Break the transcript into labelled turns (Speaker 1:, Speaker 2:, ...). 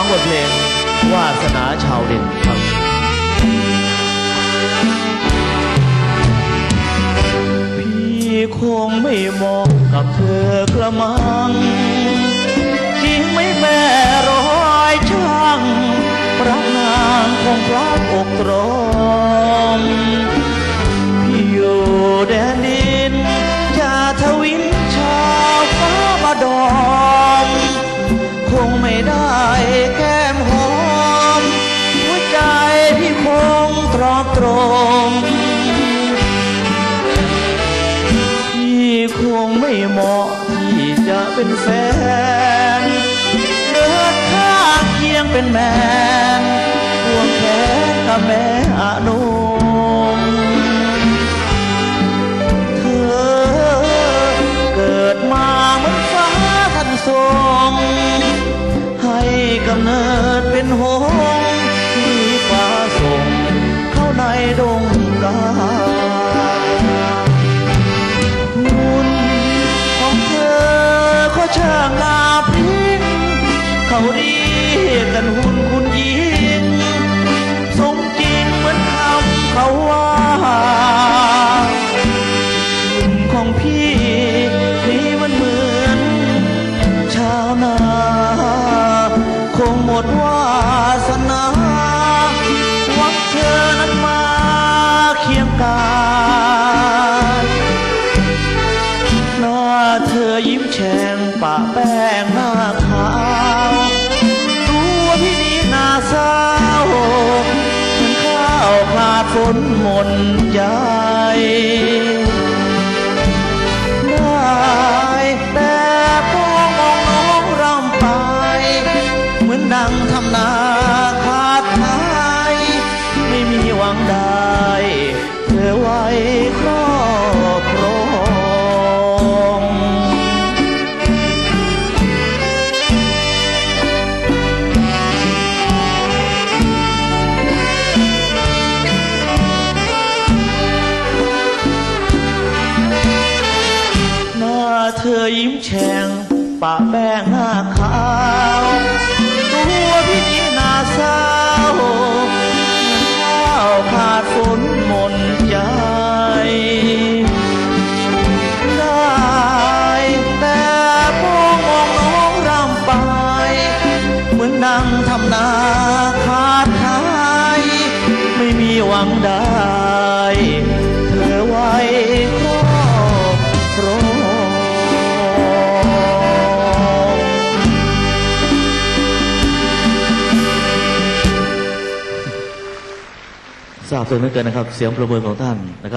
Speaker 1: ฟังบทเพลงวาสนาชาวเด่นครับพี่คงไม่เหมาะกับเธอกระมังจริงไม่แม่ร้อยช่างรักนางคงพลัดอกตรอมพี่อยู่แดนดินชาทวินชาวฟ้ามาดอมคงไม่ได้ ตรมพี่คงไม่เหมาะที่จะเป็นแฟนเดินข้างเคียงเป็นแมนพวงแขนกับแม่อานุ ช่างงาพิงเขาเรีกันหุ่นคุณหญิงสมจริงเหมือนคำเขาว่าหุ่นของพี่นี่มันเหมือนชาวนา คงหมดวาสนาวังเธอ เธอยิ้มแฉ่งปะแป้งหน้าขาวตัวพี่นี้หน้าเศร้าเหมือนข้าวขาดฝนหมนยา แฉ่งปะแป้งหน้าขาวตัวพี่นี้หน้าเศร้าเหมือนข้าวขาดฝนหมนใจ ได้แต่มอมองน้องรำไป เหมือนนั่งทำนาขาดหาย ไม่มีหวังได้ ทราบซึ้งเหลือเกินนะครับ เสียงประเมินของท่านนะครับ